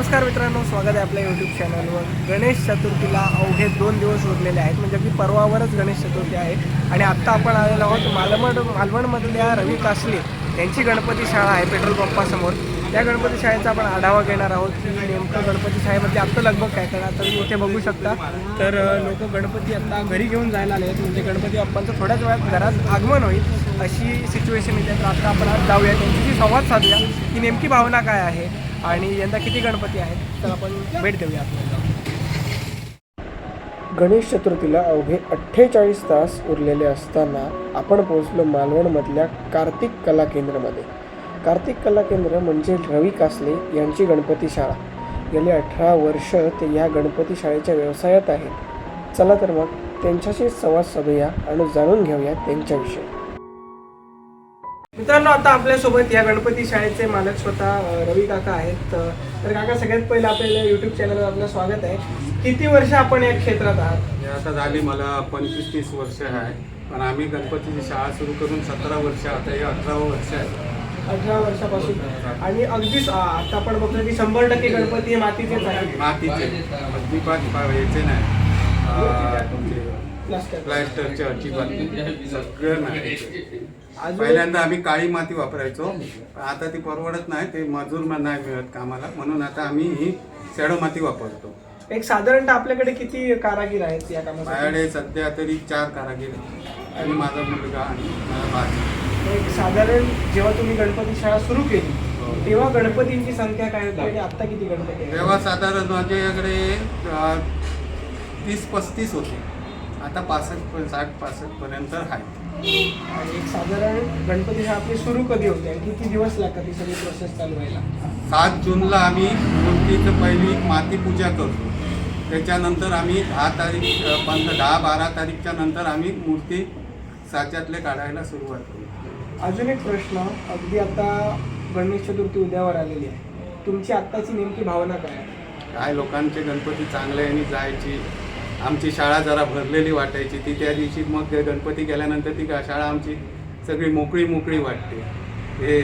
नमस्कार मित्रांनो स्वागत आहे आपल्या यूट्यूब चॅनलवर गणेश चतुर्थीला अवघे दोन दिवस उरलेले आहेत. म्हणजे की परवावरच गणेश चतुर्थी आहे. आणि आत्ता आपण आलेलो आहोत मालवण मालवणमधल्या रवी कासले यांची गणपती शाळा आहे पेट्रोल पंपासमोर. त्या गणपती शाळेचा आपण आढावा घेणार आहोत की नेमकं गणपती शाळेमध्ये आत्ता लगभग काय करणार तर तुम्ही इथे बघू शकता. तर लोक गणपती आत्ता घरी घेऊन जायला आले आहेत म्हणजे गणपती बाप्पांचं थोड्याच वेळात घरात आगमन होईल अशी सिच्युएशन इथे तर आता आपण आज जाऊया. त्यांच्याशी संवाद साधूया की नेमकी भावना काय आहे आणि यंदा किती गणपती आहेत तर आपण भेट देऊया आपल्याला. गणेश चतुर्थीला अवघे अठ्ठेचाळीस तास उरलेले असताना आपण पोहोचलो मालवणमधल्या कार्तिक कला केंद्रामध्ये. कार्तिक कला केंद्र म्हणजे रवी कासले यांची गणपती शाळा. गेली अठरा वर्ष ते या गणपती शाळेच्या व्यवसायात आहेत. चला तर मग त्यांच्याशी संवाद साधूया आणि जाणून घेऊया त्यांच्याविषयी. मित्रांनो आता आपल्यासोबत या गणपती शाळेचे मालक स्वतः रवी काका आहेत. तर काका सगळ्यात पहिलं आपल्याला युट्यूब चॅनलवर आपलं स्वागत आहे. किती वर्ष आपण या क्षेत्रात आहात? आता झाली मला पंचवीस तीस वर्ष आहे. पण आम्ही गणपतीची शाळा सुरू करून सतरा वर्ष आता हे अठरावं वर्ष आहे. अठरा वर्षापासून. आणि अगदीच आता आपण बघतो की शंभर टक्के गणपती हे मातीचेच आहेत. मातीचे. अजिबात याचे नाही. प्लॅस्टरचे. अजिबात. सगळं नाही. पहिल्यांदा आम्ही काळी माती वापरायचो. आता ती परवडत नाही ते मजूर म- नाही मिळत कामाला. म्हणून आता आम्ही ही शॅडो माती वापरतो. एक साधारणतः आपल्याकडे किती कारागीर आहेत या कामासाठी? माझ्याकडे सध्या तरी चार कारागीर आहेत. आणि माझा मुलगा आणि माझा भाची एक साधारण जेव्हा तुम्ही गणपती शाळा सुरू केली तेव्हा गणपतींची संख्या काय होती आणि आता किती गणपती आहेत? तेव्हा साधारण माझ्याकडे तीस पस्तीस होते. आता पासष्ट प- साठ पासष्ट पर्यंत आहे आणि एक साधारण गणपती शाळा आपली सुरू कधी होते आणि किती दिवस लागतात ही सगळी प्रोसेस चालू व्हायला? सात जूनला आम्ही मूर्तीचं पहिली माती पूजा करतो. त्याच्यानंतर आम्ही दहा तारीख पंधरा दहा बारा तारीखच्या नंतर आम्ही मूर्ती साच्यातले काढायला सुरुवात करू अजून एक प्रश्न. अगदी आता गणेश चतुर्थी उद्यावर आलेली आहे. तुमची आत्ताची नेमकी भावना काय आहे? काय लोकांचे गणपती चांगले आणि जायची आमची शाळा जरा भरलेली वाटायची. ती त्या दिवशी मग गणपती गेल्यानंतर ती का- शाळा आमची सगळी मोकळी मोकळी वाटते. हे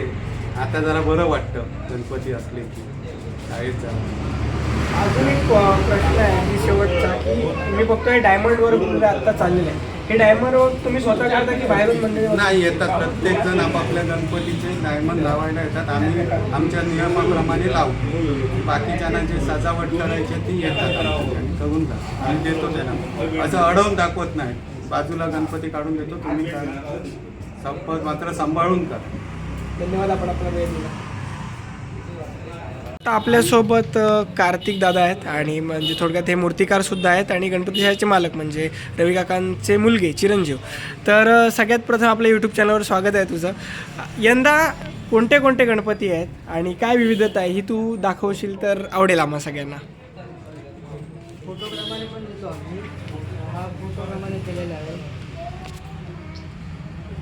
आता जरा बरं वाटतं गणपती असले की. शाळेत जरा. अजून एक प्रश्न आहे की शेवटचा की मी बघतोय डायमंड वर्क तुमचं आत्ता चाललेलं आहे. हे डायमंड तुम्ही स्वतः करता की बाहेरून मंडळी नाही येतात. प्रत्येक जण आपापल्या गणपतीचे डायमंड लावायला येतात. आम्ही आमच्या नियमाप्रमाणे लावतो बाकीच्यांना जे सजावट करायची ती येतात करून जातात आम्ही देतो त्यांना. असं अडवून दाखवत नाही. बाजूला गणपती काढून देतो तुम्ही करा. संप मात्र सांभाळून करा. धन्यवाद आपण आपला वेळ दिला. आता आपल्यासोबत कार्तिक दादा आहेत आणि म्हणजे थोडक्यात हे मूर्तिकार सुद्धा आहेत आणि गणपती शाळेचे मालक म्हणजे रवी काकांचे मुलगे चिरंजीव. तर सगळ्यात प्रथम आपल्या यूट्यूब चॅनलवर स्वागत आहे तुझं. यंदा कोणते कोणते गणपती आहेत आणि काय विविधता आहे ही तू दाखवशील तर आवडेल आम्हा सगळ्यांना. फोटोप्रमाणे पण देतो आम्ही. हा फोटोप्रमाणे केलेला आहे.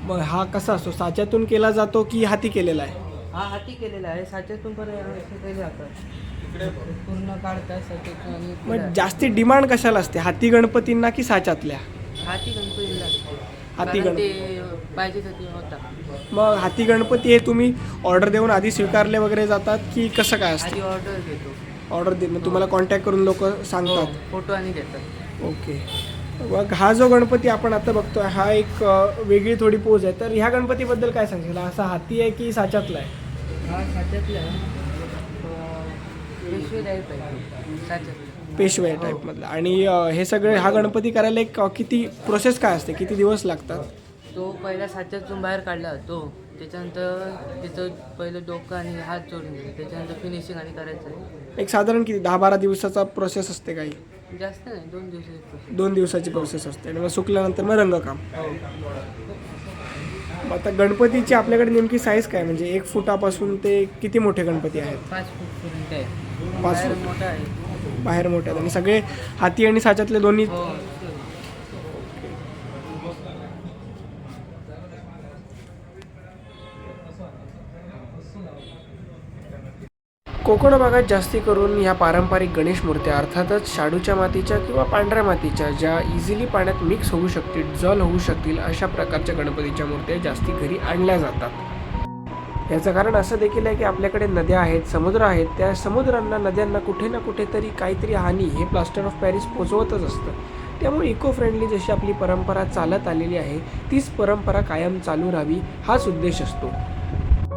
मग हा कसा असतो? साच्यातून केला जातो की हाती केलेला आहे? हा हाती केलेला आहे साच्यातून पण केले जातात पूर्ण काढतात आणि मग पुढे. जास्ती डिमांड कशाला असते? हाती गणपतींना की साच्यातल्या? हाती गणपतीला हाती कारण गण- ते पाहिजे ते होता. मग हाती गणपती हे तुम्ही ऑर्डर देऊन आधी स्वीकारले वगैरे जातात की कसं काय असतं? आधी ऑर्डर घेतो ऑर्डर दे मग तुम्हाला कॉन्टॅक्ट करून लोक सांगतात. फोटो आणि देतात. ओके. मग हा जो गणपती आपण आता बघतोय हा एक अ, वेगळी थोडी पोज आहे. तर ह्या गणपतीबद्दल काय सांगशील? असा हाती आहे की साच्यातला आहे? हा पेशवे टाईप आहे साच्यातला पेशवे टाईपमधला आणि अ, हे सगळे हा गणपती करायला एक अ, किती प्रोसेस काय असते? किती दिवस लागतात? तो पहिला साच्यातून बाहेर काढला जातो. त्याच्यानंतर त्याचं पहिलं डोकं आणि हात जोडून घ्यायचं त्याच्यानंतर फिनिशिंग आणि करायचं आहे. एक साधारण किती दहा बारा दिवसाचा प्रोसेस असते काही? जास्त नाही दोन दिवसाची दोन दिवसाची प्रोसेस असते. आणि मग सुकल्यानंतर मग रंगकाम. मग आता गणपतीची आपल्याकडे नेमकी साईज काय? म्हणजे एक फुटापासून ते किती मोठे गणपती आहेत? पाच फूट पाच बाहेर फूट. मोठा आहे. बाहेर मोठे आहेत. आणि सगळे हाती आणि साच्यातले दोन्ही हो. कोकण भागात जास्ती करून ह्या पारंपरिक गणेश मूर्त्या अर्थातच शाडूच्या मातीच्या किंवा पांढऱ्या मातीच्या ज्या इझिली पाण्यात मिक्स होऊ शकतील जल होऊ शकतील अशा प्रकारच्या गणपतीच्या मूर्त्या जास्ती घरी आणल्या जातात. याचं कारण असं देखील आहे की आपल्याकडे नद्या आहेत समुद्र आहेत त्या समुद्रांना नद्यांना कुठे ना कुठेतरी काहीतरी हानी हे प्लास्टर ऑफ पॅरिस पोचवतच असतं. त्यामुळे इको फ्रेंडली जशी आपली परंपरा चालत आलेली आहे तीच परंपरा कायम चालू राहावी हाच उद्देश असतो.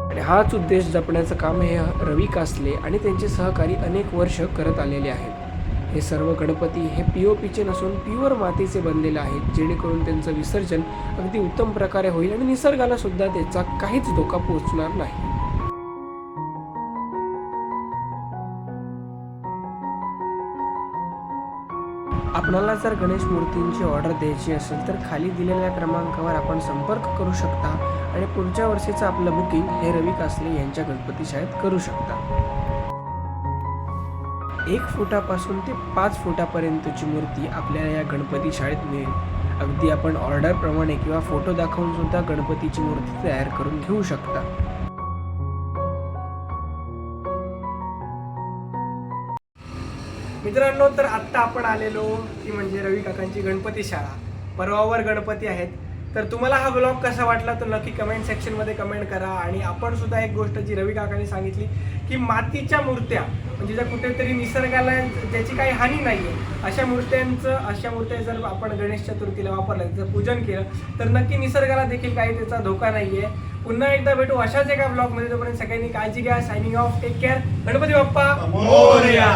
आणि हाच उद्देश जपण्याचं काम हे रवी कासले आणि त्यांचे सहकारी अनेक वर्ष करत आलेले आहेत. हे सर्व गणपती हे पी ओ पीचे नसून प्युअर मातीचे बनलेले आहेत जेणेकरून त्यांचं विसर्जन अगदी उत्तम प्रकारे होईल आणि निसर्गाला सुद्धा त्याचा काहीच धोका पोहोचणार नाही. आपणाला जर गणेश मूर्तींची ऑर्डर द्यायची असेल तर खाली दिलेल्या क्रमांकावर आपण संपर्क करू शकता आणि पुढच्या वर्षीचं आपलं बुकिंग हे रवी कासले यांच्या गणपती शाळेत करू शकता. एक फुटापासून ते पाच फुटापर्यंतची मूर्ती आपल्याला या गणपती शाळेत मिळेल. अगदी आपण ऑर्डरप्रमाणे किंवा फोटो दाखवून सुद्धा गणपतीची मूर्ती तयार करून घेऊ शकता. मित्रांनो तर आत्ता आपण आलेलो ती म्हणजे रवी काकांची गणपती शाळा. परवावर गणपती आहेत. तर तुम्हाला हा ब्लॉग कसा वाटला तर नक्की कमेंट सेक्शनमध्ये कमेंट करा. आणि आपण सुद्धा एक गोष्ट जी रवी काकांनी सांगितली की मातीच्या मूर्त्या म्हणजे ज्या कुठेतरी निसर्गाला ज्याची काही हानी नाही आहे अशा मूर्त्यांचं अशा मूर्त्या जर आपण गणेश चतुर्थीला वापरल्या जर पूजन केलं तर नक्की निसर्गाला देखील काही त्याचा धोका नाही आहे पुन्हा एकदा भेटू अशाच एका ब्लॉगमध्ये तोपर्यंत सगळ्यांनी काळजी घ्या. Signing off take care Ganpati Bappa. Morya.